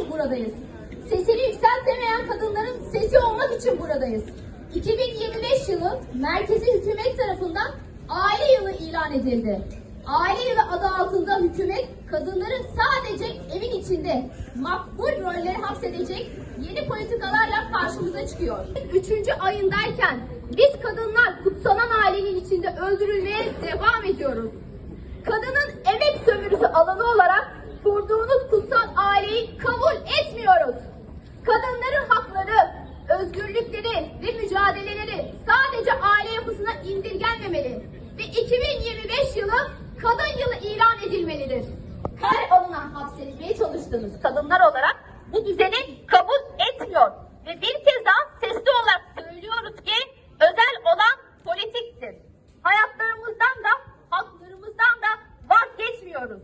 için buradayız. Sesini yükseltemeyen kadınların sesi olmak için buradayız. 2025 yılı merkezi hükümet tarafından aile yılı ilan edildi. Aile yılı adı altında hükümet kadınların sadece evin içinde makbul rolleri hapsedecek yeni politikalarla karşımıza çıkıyor. Üçüncü ayındayken biz kadınlar kutsanan ailenin içinde öldürülmeye devam ediyoruz. Kadının emek sömürüsü alanı olarak ve mücadeleleri sadece aile yapısına indirgenmemeli ve 2025 yılı kadın yılı ilan edilmelidir. Her alınan hapsetmeye çalıştığınız kadınlar olarak bu düzeni kabul etmiyor ve bir kez daha sesli olarak söylüyoruz ki özel olan politiktir. Hayatlarımızdan da haklarımızdan da vazgeçmiyoruz.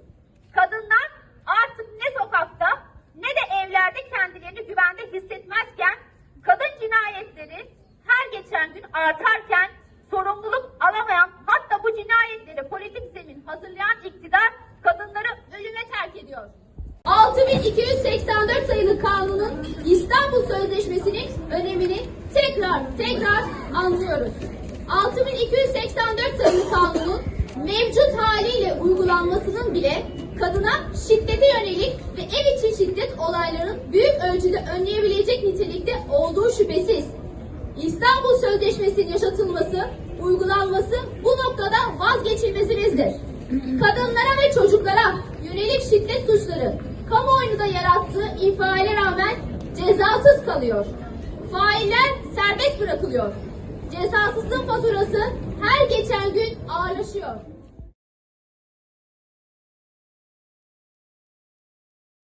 Kadınlar artık ne sokakta ne de evlerde kendilerini güvende hissetmezken kadın cinayetleri her geçen gün artarken sorumluluk alamayan hatta bu cinayetleri politik zemin hazırlayan iktidar kadınları ölüme terk ediyor. 6284 sayılı kanunun İstanbul Sözleşmesi'nin önemini tekrar tekrar anlıyoruz. 6284 sayılı kanunun mevcut haliyle uygulanmasının bile kadına şiddete yönelik ve ev içi şiddet olaylarının büyük ölçüde önleyebilecek nitelikte olduğu şüphesiz. İstanbul Sözleşmesi'nin yaşatılması, uygulanması bu noktada vazgeçilmezimizdir. Kadınlara ve çocuklara yönelik şiddet suçları kamuoyunda yarattığı infiale rağmen cezasız kalıyor. Failler serbest bırakılıyor. Cezasızlığın faturası her geçen gün ağırlaşıyor.